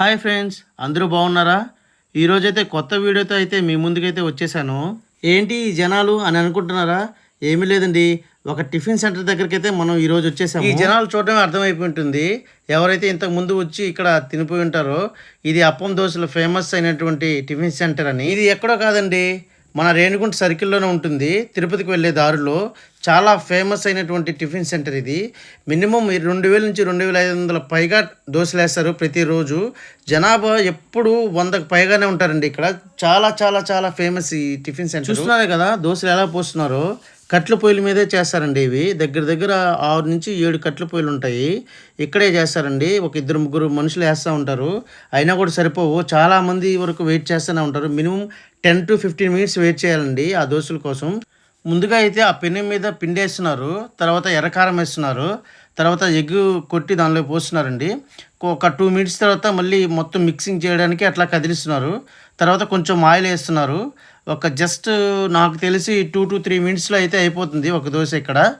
Hi friends అందరూ బాగున్నారా? ఈరోజైతే కొత్త వీడియోతో అయితే మీ ముందుకైతే వచ్చేసాను. ఏంటి ఈ జనాలు అని అనుకుంటున్నారా? ఏమీ లేదండి. ఒక టిఫిన్ సెంటర్ దగ్గరికి అయితే మనం ఈ రోజు వచ్చేసాము. ఈ జనాలు చూడడమే అర్థమైపోయి ఉంటుంది. ఎవరైతే ఇంతకు ముందు వచ్చి ఇక్కడ తినిపోయి ఉంటారో ఇది అప్పం దోశలు ఫేమస్ అయినటువంటి టిఫిన్ సెంటర్ అని. ఇది ఎక్కడో కాదండి. మన రేణిగుంట సర్కిల్లోనే ఉంటుంది. తిరుపతికి వెళ్ళే దారిలో చాలా ఫేమస్ అయినటువంటి టిఫిన్ సెంటర్ ఇది. మినిమం రెండు వేల నుంచి రెండు వేల ఐదు వందల పైగా దోశలు వేస్తారు ప్రతిరోజు. జనాభా ఎప్పుడు వందకు పైగానే ఉంటారండి ఇక్కడ. చాలా చాలా చాలా ఫేమస్ ఈ టిఫిన్ సెంటర్. చూస్తున్నారు కదా దోశలు ఎలా పోస్తున్నారో. కట్ల పొయ్యిల మీదే చేస్తారండి ఇవి. దగ్గర దగ్గర ఆరు నుంచి ఏడు కట్ల పొయ్యిలు ఉంటాయి. ఇక్కడే చేస్తారండి. ఒక ఇద్దరు ముగ్గురు మనుషులు వేస్తూ ఉంటారు. అయినా కూడా సరిపోవు. చాలా మంది వరకు వెయిట్ చేస్తూనే ఉంటారు. Minimum ten to fifteen minutes wait చేయాలండి ఆ దోశల కోసం. ముందుగా అయితే ఆ పెనం మీద పిండి వేస్తున్నారు తర్వాత ఎర్రకారం వేస్తున్నారు. తర్వాత ఎగ్ కొట్టి దానిలో పోస్తున్నారండి. ఒక టూ మినిట్స్ తర్వాత మళ్ళీ మొత్తం మిక్సింగ్ చేయడానికి అట్లా కదిలిస్తున్నారు. తర్వాత కొంచెం ఆయిల్ వేస్తున్నారు. ఒక జస్ట్ నాకు తెలిసి టూ టు త్రీ మినిట్స్లో అయితే అయిపోతుంది ఒక దోశ ఇక్కడ.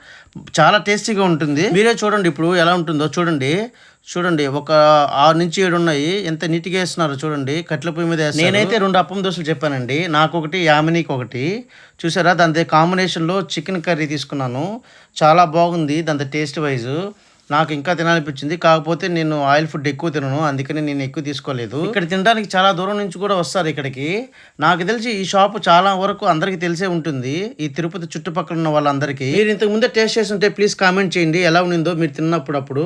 చాలా టేస్టీగా ఉంటుంది. మీరే చూడండి ఇప్పుడు ఎలా ఉంటుందో. చూడండి. చూడండి. ఒక ఆరు నుంచి ఏడు ఉన్నాయి. ఎంత నీట్గా వేస్తున్నారు చూడండి. కట్ల పొయ్యి మీద నేనైతే రెండు అప్పం దోశలు చెప్పానండి. నాకు ఒకటి యామినీకి ఒకటి. చూసారా? దాని కాంబినేషన్లో చికెన్ కర్రీ తీసుకున్నాను. చాలా బాగుంది. దాని టేస్ట్ వైజు నాకు ఇంకా తినాలనిపించింది. కాకపోతే నేను ఆయిల్ ఫుడ్ ఎక్కువ తినను. అందుకని నేను ఎక్కువ తీసుకోలేదు. ఇక్కడ తినడానికి చాలా దూరం నుంచి కూడా వస్తారు ఇక్కడికి. నాకు తెలిసి ఈ షాప్ చాలా వరకు అందరికీ తెలిసే ఉంటుంది. ఈ తిరుపతి చుట్టుపక్కల ఉన్న వాళ్ళందరికీ. మీరు ఇంతకు ముందే టేస్ట్ చేసి ఉంటే ప్లీజ్ కామెంట్ చేయండి. ఎలా ఉండిందో మీరు తిన్నప్పుడు అప్పుడు